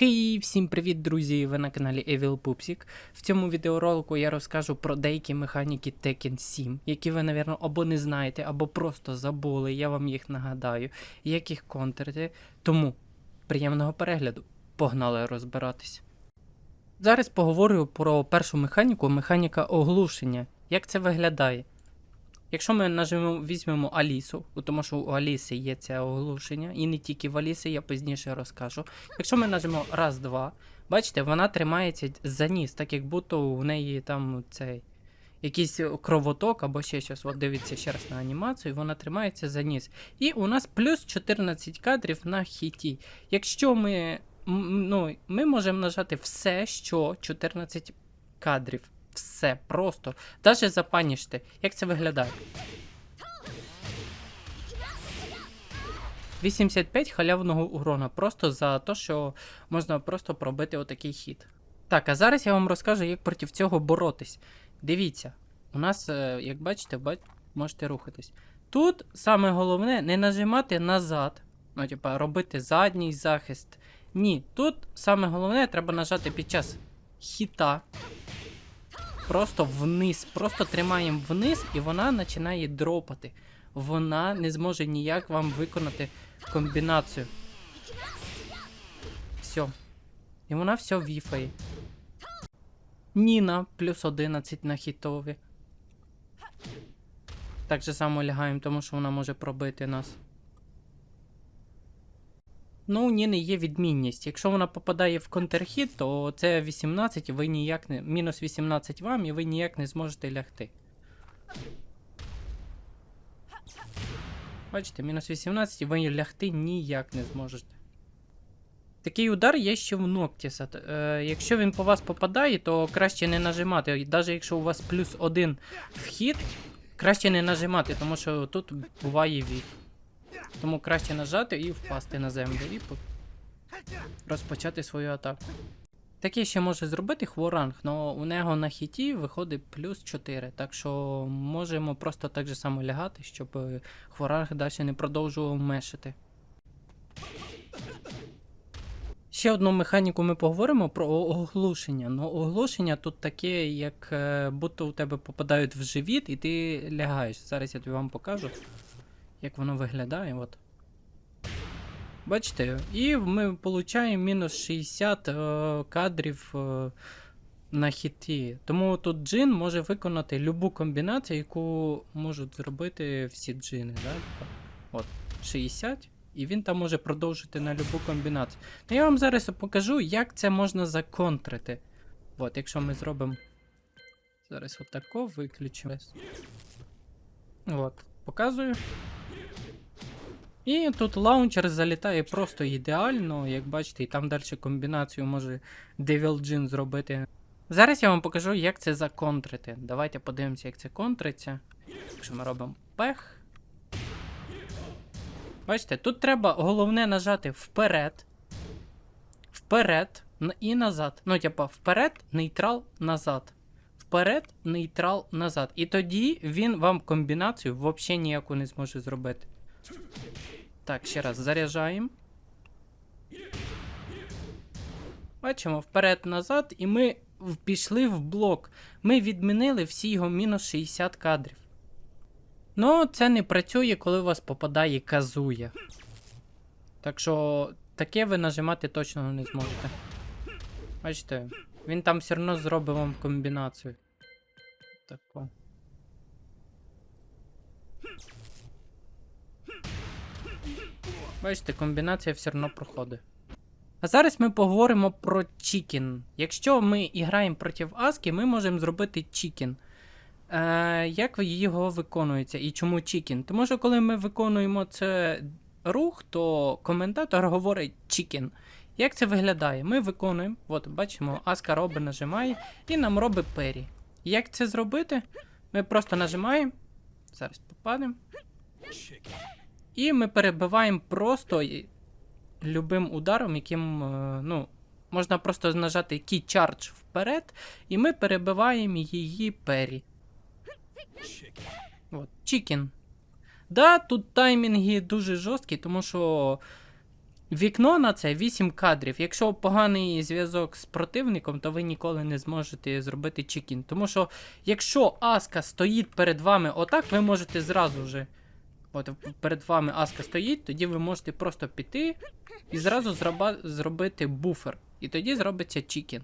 Хей, всім привіт, друзі! Ви на каналі Evil Pupsik. В цьому відеоролику я розкажу про деякі механіки Tekken 7, які ви, напевно, або не знаєте, або просто забули. Я вам їх нагадаю, як їх контрити. Тому приємного перегляду. Погнали розбиратись. Зараз поговорю про першу механіку, механіка оглушення. Як це виглядає? Якщо ми нажмемо, візьмемо Алісу, тому що у Аліси є це оглушення, і не тільки в Аліси, я пізніше розкажу. Якщо ми нажмемо раз, два, бачите, вона тримається за ніс, так як будто у неї там цей якийсь кровоток або ще щось. От дивіться ще раз на анімацію, вона тримається за ніс. І у нас плюс 14 кадрів на хіті. Якщо ми, ну, ми можемо нажати все, що 14 кадрів. Все просто. Даже запаніште. Як це виглядає? 85 халявного урона. Просто за те, що можна просто пробити отакий хід. Так, а зараз я вам розкажу, як проти цього боротись. Дивіться, у нас, е, як бачите, можете рухатись. Тут саме головне не нажимати назад. Ну, типа, робити задній захист. Ні, тут саме головне треба нажати під час хіта просто вниз. Просто тримаємо вниз, і вона починає дропати. Вона не зможе ніяк вам виконати комбінацію. Все. І вона все віфає. Ніна плюс 11 на хітові. Так же само лягаємо, тому що вона може пробити нас. Ну, у Ніни є відмінність. Якщо вона попадає в контрхіт, то це 18, і ви ніяк не. Мінус 18 вам, і ви ніяк не зможете лягти. Бачите, мінус 18, і ви лягти ніяк не зможете. Такий удар є ще в Ноктіса. Е, якщо він по вас попадає, то краще не нажимати. Навіть якщо у вас плюс один вхід, краще не нажимати, тому що тут буває вік. Тому краще нажати і впасти на землю і по- розпочати свою атаку. Таке ще може зробити хворанг, але у нього на хіті виходить плюс 4. Так що можемо просто так же само лягати, щоб е, хворанг далі не продовжував мешити. Ще одну механіку ми поговоримо про оглушення. Ну, оглушення тут таке, як е, будто у тебе попадають в живіт і ти лягаєш. Зараз я тобі вам покажу, як воно виглядає. От. Бачите, і ми отримуємо мінус 60 е, кадрів е, на хіті. Тому тут джин може виконати любу комбінацію, яку можуть зробити всі джини. Да? От, 60. І він там може продовжити на любу комбінацію. Ну я вам зараз покажу, як це можна законтрити. От, якщо ми зробимо. Зараз отако виключимо. От, показую. І тут лаунчер залітає просто ідеально, як бачите, і там далі комбінацію може Devil Jin зробити. Зараз я вам покажу, як це законтрити. Давайте подивимося, як це контриться. Якщо ми робимо пех. Бачите, тут треба головне нажати вперед. Вперед і назад. Ну, типа, вперед, нейтрал, назад. Вперед, нейтрал, назад. І тоді він вам комбінацію взагалі ніяку не зможе зробити. Так, ще раз заряджаємо. Бачимо, вперед-назад, і ми пішли в блок. Ми відмінили всі його мінус 60 кадрів. Ну, це не працює, коли у вас попадає казуя. Так що таке ви нажимати точно не зможете. Бачите, він там все одно зробить вам комбінацію. Тако. Бачите, комбінація все одно проходить. А зараз ми поговоримо про чікін. Якщо ми граємо проти Аски, ми можемо зробити чікін. Е, як його виконується і чому чікін? Тому що коли ми виконуємо це рух, то коментатор говорить чікін. Як це виглядає? Ми виконуємо, от бачимо, Аска робить, нажимає і нам робить пері. Як це зробити? Ми просто нажимаємо. Зараз попадемо. І ми перебиваємо просто любим ударом, яким, е, ну, можна просто нажати key charge вперед, і ми перебиваємо її пері. От, чікін. Да, тут таймінги дуже жорсткі, тому що Вікно на це 8 кадрів. Якщо поганий зв'язок з противником, то ви ніколи не зможете зробити чекін. Тому що якщо Аска стоїть перед вами отак, ви можете зразу же. От перед вами Аска стоїть, тоді ви можете просто піти і зразу зроба- зробити буфер. І тоді зробиться чікен.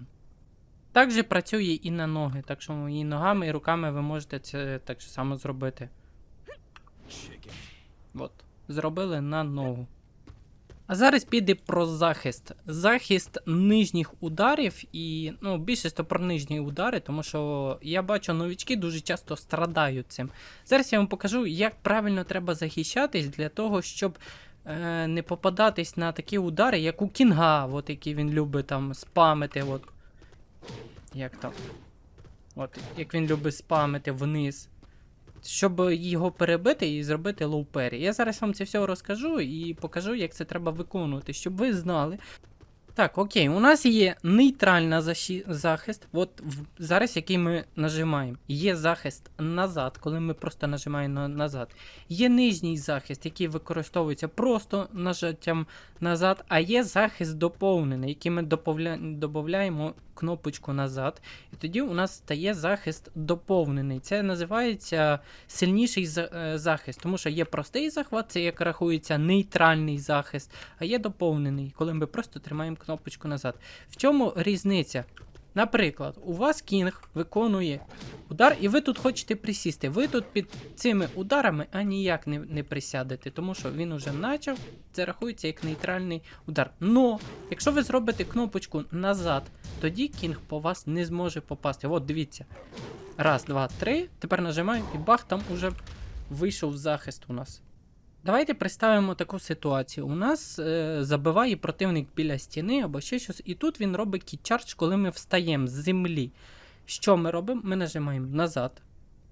Також працює і на ноги, так що і ногами, і руками ви можете це так само зробити. От, зробили на ногу. А зараз піде про захист. Захист нижніх ударів і ну, більшість про нижні удари, тому що я бачу, новічки дуже часто страдають цим. Зараз я вам покажу, як правильно треба захищатись для того, щоб е, не попадатись на такі удари, як у Кінга, от, які він любить там спамити. От. Як там? От, як він любить спамити вниз щоб його перебити і зробити лоу-пері. Я зараз вам це все розкажу і покажу, як це треба виконувати, щоб ви знали. Так, окей, у нас є нейтральна защі... захист, от в... зараз який ми нажимаємо. Є захист назад, коли ми просто нажимаємо на... назад. Є нижній захист, який використовується просто нажаттям назад, а є захист доповнений, який ми доповля... додаємо кнопочку назад. І тоді у нас стає захист доповнений. Це називається сильніший е, захист, тому що є простий захват, це як рахується нейтральний захист, а є доповнений, коли ми просто тримаємо кнопочку назад. В чому різниця? Наприклад, у вас кінг виконує удар, і ви тут хочете присісти. Ви тут під цими ударами а ніяк не, не присядете, тому що він уже почав, це рахується як нейтральний удар. Но, якщо ви зробите кнопочку назад, тоді кінг по вас не зможе попасти. От дивіться. Раз, два, три. Тепер нажимаємо і бах, там уже вийшов захист у нас. Давайте представимо таку ситуацію. У нас е, забиває противник біля стіни або ще щось, і тут він робить кітчардж, коли ми встаємо з землі. Що ми робимо? Ми нажимаємо назад.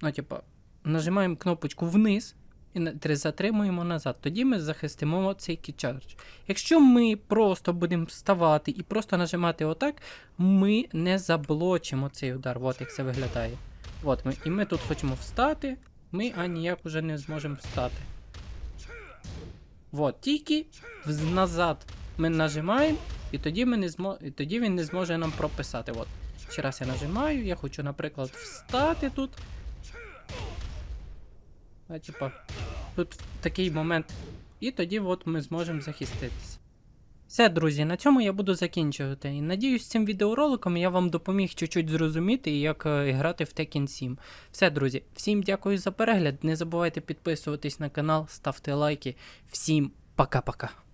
Ну, типа, нажимаємо кнопочку вниз і затримуємо назад. Тоді ми захистимо цей кітчардж. Якщо ми просто будемо вставати і просто нажимати отак, ми не заблочимо цей удар. От як це виглядає. От ми, і ми тут хочемо встати, ми а ніяк уже не зможемо встати. От, тільки назад ми нажимаємо, і тоді, ми не змо... і тоді він не зможе нам прописати. От. Ще раз я нажимаю, я хочу, наприклад, встати тут. А, типа, тут такий момент. І тоді от ми зможемо захиститися. Все, друзі, на цьому я буду закінчувати. І надіюсь, цим відеороликом я вам допоміг чуть-чуть зрозуміти, як е, грати в Tekken 7. Все, друзі, всім дякую за перегляд. Не забувайте підписуватись на канал, ставте лайки. Всім пока-пока.